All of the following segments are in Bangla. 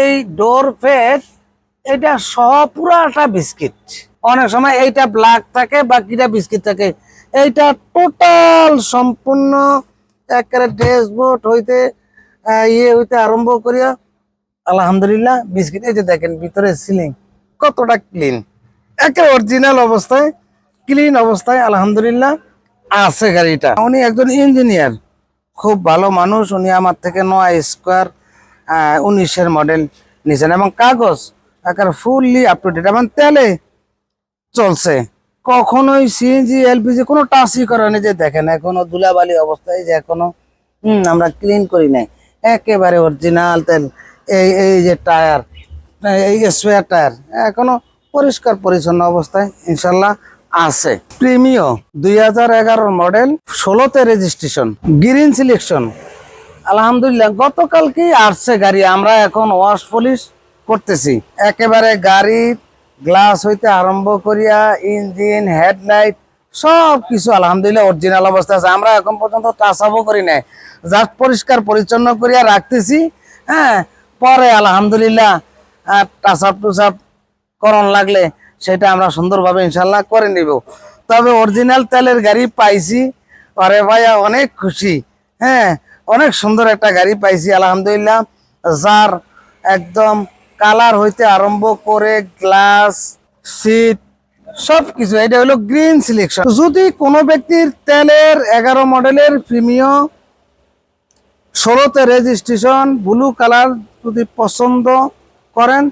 এই ডোর ফেট এটা সহ পুরাটা বিস্কিট। অনেক সময় এইটা ব্ল্যাক থাকে, বাকিটা বিস্কিট থাকে। এইটা টোটাল সম্পূর্ণ একেবারে ড্যাশবোর্ড হইতে ইয়ে হইতে আরম্ভ করিয়া, আলহামদুলিল্লাহ, বিস্কিট এই যে দেখেন, ভিতরে সিলিং কতটা ক্লিন একে অরিজিনাল অবস্থায় ক্লিন অবস্থায়, আলহামদুলিল্লাহ, আছে গাড়িটা। উনি একজন ইঞ্জিনিয়ার খুব ভালো মানুষ, উনি আমার থেকে নয় স্কোয়ার উনিশের মডেল নিয়েছেন এবং কাগজ একেবারে ফুললি আপ টু ডেট এবং তেলে চলছে। কখনোই সিএনজি এলপিজি কোনো টাচই করেনি যে দেখেন এখনও ধুলাবালি অবস্থায় যে এখনও, হম, আমরা ক্লিন করি নাই। একেবারে অরিজিনাল তেল, এই এই যে টায়ার এই স্পেয়ার টায়ার এখনও পরিষ্কার পরিচ্ছন্ন অবস্থায় ইনশাল্লাহ আছে। প্রিমিও দুই হাজার মডেল ষোলোতে রেজিস্ট্রেশন গ্রিন সিলেকশন আলহামদুলিল্লাহ গতকালকেই আসছে গাড়ি? আমরা এখন ওয়াশ পলিশ করতেছি। একেবারে গাড়ির গ্লাস হইতে আরম্ভ করিয়া ইঞ্জিন, হেডলাইট সব কিছু আলহামদুলিল্লাহ অরিজিনাল অবস্থা আছে। আমরা এখন পর্যন্ত টাচ আপও করি নাই। জাস্ট পরিষ্কার পরিচ্ছন্ন করিয়া রাখতেছি হ্যাঁ? পরে আলহামদুলিল্লাহ টাচ আপ টুচ করণ লাগলে সেটা আমরা সুন্দরভাবে ইনশাল্লাহ করে নিব। তবে অরিজিনাল তেলের গাড়ি পাইছি। আরে ভাইয়া, অনেক খুশি হ্যাঁ? অনেক সুন্দর একটা গাড়ি পাইছি, আলহামদুলিল্লাহ। যার একদম কালার হইতে আরম্ভ করে গ্লাস, সিট, সবকিছু। এটা হলো গ্রিন সিলেকশন। যদি কোনো ব্যক্তির তেলের এগারো মডেলের প্রিমিয়াম ষোলোতে রেজিস্ট্রেশন ব্লু কালার যদি পছন্দ করেন,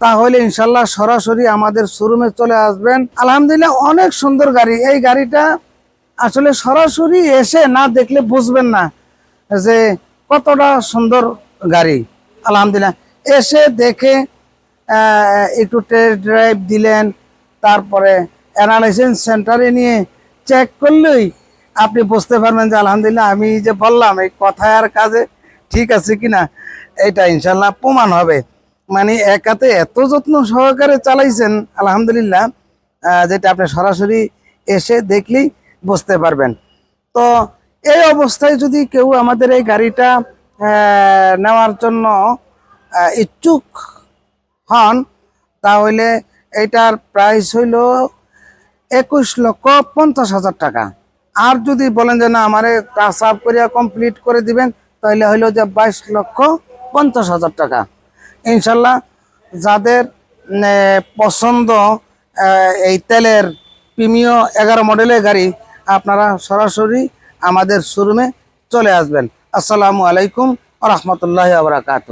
তাহলে ইনশাল্লাহ সরাসরি আমাদের শোরুমে চলে আসবেন। আলহামদুলিল্লাহ, অনেক সুন্দর গাড়ি। এই গাড়িটা আসলে সরাসরি এসে না দেখলে বুঝবেন না। যে কতটা সুন্দর গাড়ি। আলহামদুলিল্লাহ। এসে দেখে একটু টেস্ট ড্রাইভ দিলেন, তারপরে অ্যানালাইসিস সেন্টারে নিয়ে চেক করলেই আপনি বুঝতে পারবেন যে আলহামদুলিল্লাহ আমি যে বললাম, এই কথায় আর কাজে ঠিক আছে কিনা, এটা ইনশাল্লাহ প্রমাণ হবে। মানে একাতে এত যত্ন সহকারে চালাইছেন, আলহামদুলিল্লাহ যেটা আপনি সরাসরি এসে দেখলেই বুঝতে পারবেন। তো এই অবস্থায় যদি কেউ আমাদের এই গাড়িটা নেওয়ার জন্য ইচ্ছুক হন, তাহলে এটার প্রাইস হইল একুশ লক্ষ পঞ্চাশ হাজার টাকা। আর যদি বলেন যে না, আমার টাচ করিয়া কমপ্লিট করে দিবেন, তাহলে হইল যে বাইশ লক্ষ পঞ্চাশ হাজার টাকা। ইনশাল্লাহ যাদের পছন্দ এই তেলের প্রিমিয় এগারো মডেলের গাড়ি, আপনারা সরাসরি আমাদের শোরুমে চলে আসবেন। আসসালামু আলাইকুম রহমতুল্লাহ আবরাকাত